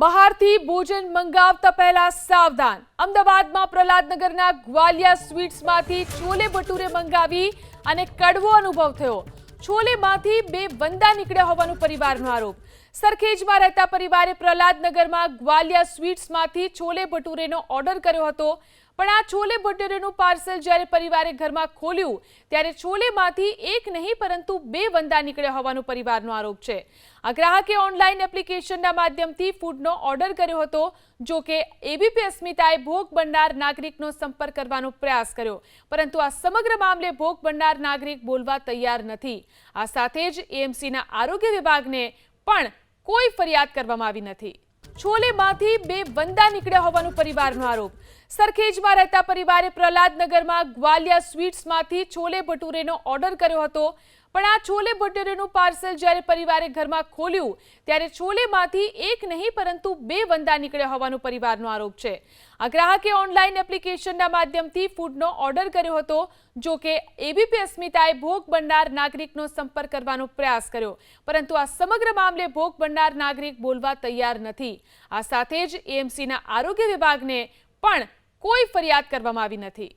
બહારથી ભોજન મંગાવતા પહેલા સાવધાન. અમદાવાદમાં પ્રહલાદનગરના ગ્વાલિયા સ્વીટ્સમાંથી છોલે ભટુરે મંગાવી અને કડવો અનુભવ થયો. છોલેમાંથી બે વંદા નીકળ્યા હોવાનો પરિવારનો આરોપ. સરખેજમાં રહેતા પરિવારે પ્રહલાદનગરમાં ગ્વાલિયા સ્વીટ્સમાંથી છોલે ભટુરેનો ઓર્ડર કર્યો હતો. પણ આ છોલે ભટુરેનું પાર્સલ જ્યારે પરિવારે ઘરમાં ખોલ્યું, ત્યારે છોલેમાંથી એક નહીં, પરંતુ બે વંદા નીકળ્યા હોવાનો પરિવારનો આરોપ છે. આ ગ્રાહકે ઓનલાઈન એપ્લિકેશનના માધ્યમથી ફૂડનો ઓર્ડર કર્યો હતો, જો કે એબીપી અસ્મિતાએ ભોગ બનનાર નાગરિકનો સંપર્ક કરવાનો પ્રયાસ કર્યો, પરંતુ આ સમગ્ર મામલે ભોગ બનનાર નાગરિક બોલવા તૈયાર નથી. આ સાથે જ એએમસીના આરોગ્ય વિભાગને પણ કોઈ ફરિયાદ કરવામાં આવી નથી. છોલેમાંથી બે વંદા નીકળ્યા હોવાનો પરિવારનો આરોપ. સરખેજમાં રહેતા પરિવારે પ્રહલાદનગરમાં ગ્વાલિયા સ્વીટ્સમાંથી છોલે ભટુરેનો ઓર્ડર કર્યો હતો. પણ આ છોલે ભટુરેનું પાર્સલ જ્યારે પરિવારે ઘરમાં ખોલ્યું, ત્યારે છોલેમાંથી એક નહીં, પરંતુ બે વંદા નીકળ્યા હોવાનો પરિવારનો આરોપ છે. આ ગ્રાહકે ઓનલાઈન એપ્લિકેશનના માધ્યમથી ફૂડનો ઓર્ડર કર્યો હતો, જો કે એબીપી અસ્મિતાએ ભોગ બનનાર નાગરિકનો સંપર્ક કરવાનો પ્રયાસ કર્યો, પરંતુ આ સમગ્ર મામલે ભોગ બનનાર નાગરિક બોલવા તૈયાર નથી. આ સાથે જ એએમસીના આરોગ્ય વિભાગને પણ કોઈ ફરિયાદ કરવામાં આવી નથી.